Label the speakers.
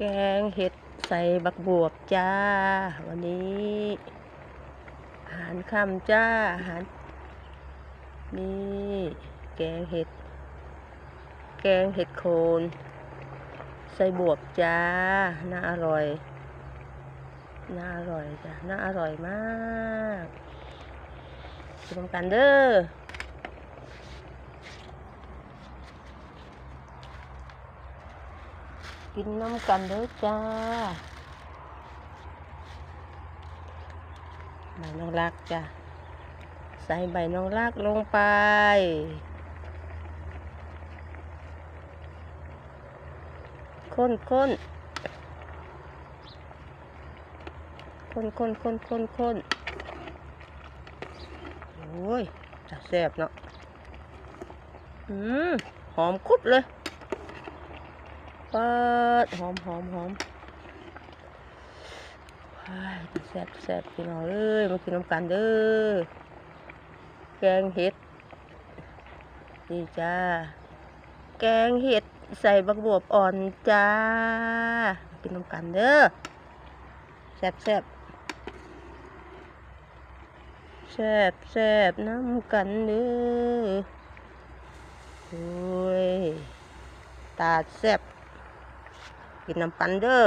Speaker 1: แกงเห็ดใส่บักบวบจ้า วันนี้อาหารค่ำจ้าอาหาร นี่แกงเห็ด แกงเห็ดโคนใส่บวบจ้า น่าอร่อย น่าอร่อยจ้ะน่าอร่อยมากกินนำกันเด้อ กินน้ำกันเด้อจ้าใบนองรักจ้ะใส่ใบนองรักลงไปค้นค้นค้นค้นค้นค้นค้นโอ้ยจะแซ่บเนาะอืมหอมคุบเลย ปิดหอมหอมหอมแซ่บแซ่บพี่น้องเอ้ยมากินน้ำกันเด้อ แกงเห็ด นี่จ้า แกงเห็ดใส่บักบวบอ่อนจ้า กินน้ำกันเด้อ แซ่บแซ่บแซ่บแซ่บน้ำกันเด้อโอ้ยตาแซ่บ กินน้ำปันเด้อ